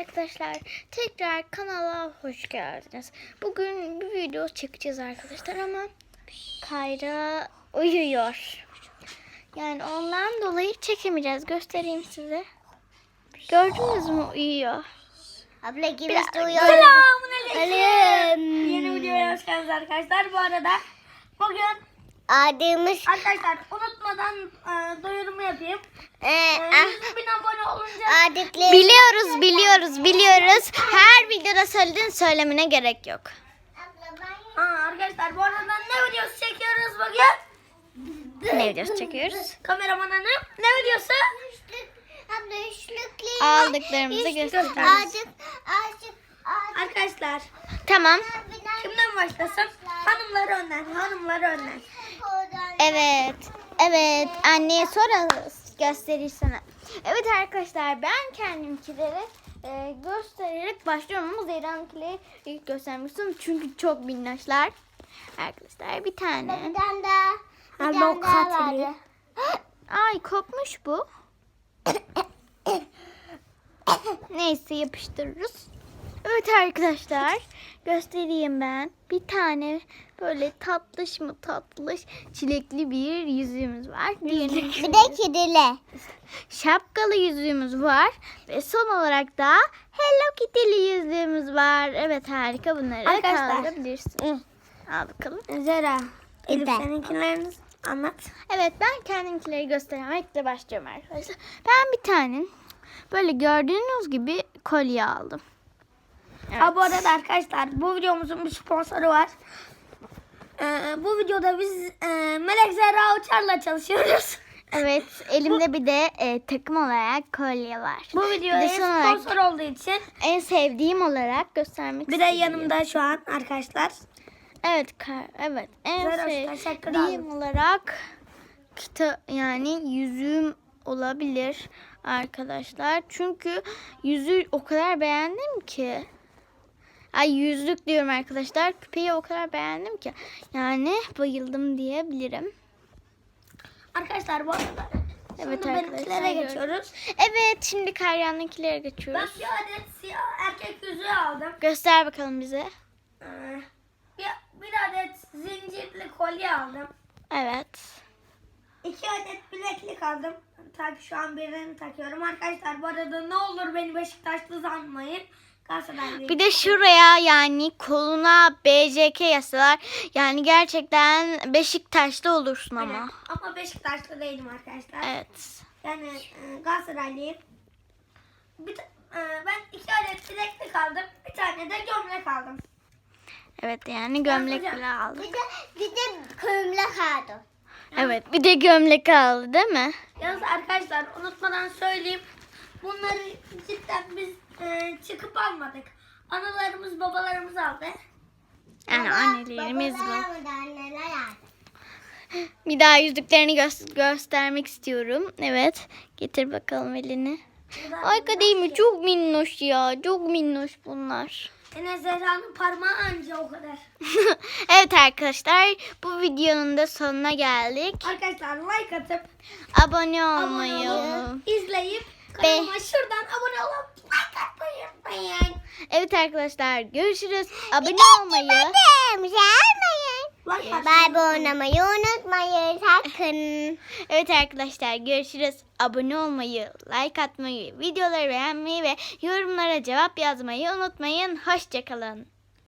arkadaşlar. Tekrar kanala hoş geldiniz. Bugün bir video çekeceğiz arkadaşlar ama Kayra uyuyor. Yani ondan dolayı çekemeyeceğiz. Göstereyim size. Gördünüz mü uyuyor. Abla gibi Biraz- işte uyuyor. Aleyküm. Yeni videoya hoş geldiniz arkadaşlar. Bu arada bugün Adımız arkadaşlar unutmadan e, duyurumu yapayım. e, E, ah, 100 bin abone olunca adıkları Biliyoruz, biliyoruz, biliyoruz. Her videoda söylediğin söylemene gerek yok. ha, arkadaşlar bu arada ne videosu çekiyoruz bugün? Ne videosu çekiyoruz? Kameraman hanım ne videosu? Aldıklarımızı gösteriyoruz. Azıcık azıcık azıcık. Arkadaşlar Tamam. kimden başlasın? Hanımlar önden, hanımlar önden. Evet. Evet. Anneye sorarız. Gösterir sana. Evet arkadaşlar ben kendimkileri e, göstererek başlıyorum ama Zeyra'nınkileri ilk göstermek istiyorum. Çünkü çok minnoşlar. Arkadaşlar bir tane. Bir tane daha. Bir tane daha vardı. Ay kopmuş bu. Neyse yapıştırırız. Evet arkadaşlar göstereyim ben. Bir tane böyle tatlış mı tatlış çilekli bir yüzüğümüz var. Diğerine Bir de kedili. şapkalı yüzüğümüz var. Ve son olarak da Hello Kitty'li yüzüğümüz var. Evet harika bunları Arkadaşlar. kaldırabilirsin. Al bakalım. Zera, Elif Ben. seninkilerini anlat. Evet ben kendimkileri göstermekle başlıyorum arkadaşlar. Ben bir tane böyle gördüğünüz gibi kolye aldım. Evet. Ha, bu arada arkadaşlar bu videomuzun bir sponsoru var. Ee, bu videoda biz e, Melek Zehra Uçar'la çalışıyoruz. Evet elimde bir de e, takım olarak kolye var. Bu son olarak sponsor olduğu için en sevdiğim olarak göstermek bir de yanımda şu an arkadaşlar. Evet evet en sevdiğim olarak kita yani yüzüğüm olabilir arkadaşlar. Çünkü yüzüğü o kadar beğendim ki. Ay yüzlük diyorum arkadaşlar. Küpeyi o kadar beğendim ki. Yani bayıldım diyebilirim. Arkadaşlar bu arada Evet şimdi benimkilere geçiyoruz. Evet şimdi Karya'nınkilere Ben geçiyoruz. bir adet siyah erkek yüzüğü aldım. Göster bakalım bize. Ee, bir, bir adet zincirli kolye aldım. Evet. İki adet bileklik aldım. Tak şu an birini takıyorum. Arkadaşlar bu arada ne olur beni Beşiktaşlı sanmayın. Bir de şuraya yani koluna BJK yazsalar yani gerçekten Beşiktaşlı olursun ama. Aynen. Ama Beşiktaşlı değilim arkadaşlar. Evet. Yani e, Galatasaraylıyım. Bir e, ben iki adet bileklik aldım. Bir tane de gömlek aldım. Evet yani gömlek bile aldık. Bir de bir de kömle kaldı. Evet bir de gömlek aldı değil mi? Yalnız arkadaşlar unutmadan söyleyeyim. Bunları cidden biz e, çıkıp almadık. Analarımız babalarımız aldı. Yani annelerimiz bu. Anneler aldı. Bir daha yüzüklerini gö- göstermek istiyorum. Evet. Getir bakalım elini. Buradan- Harika değil mi? Çok minnoş ya. Çok minnoş bunlar. Yine Zehra'nın parmağı anca o kadar. evet arkadaşlar bu videonun da sonuna geldik. Arkadaşlar like atıp Abone abone olmayı. olup izleyip kanalıma şuradan abone olup like atmayı unutmayın. Evet arkadaşlar görüşürüz. Abone olmayı. Bay oynamayı unutmayın sakın. Evet arkadaşlar görüşürüz. Abone olmayı, like atmayı, videoları beğenmeyi ve yorumlara cevap yazmayı unutmayın. Hoşçakalın.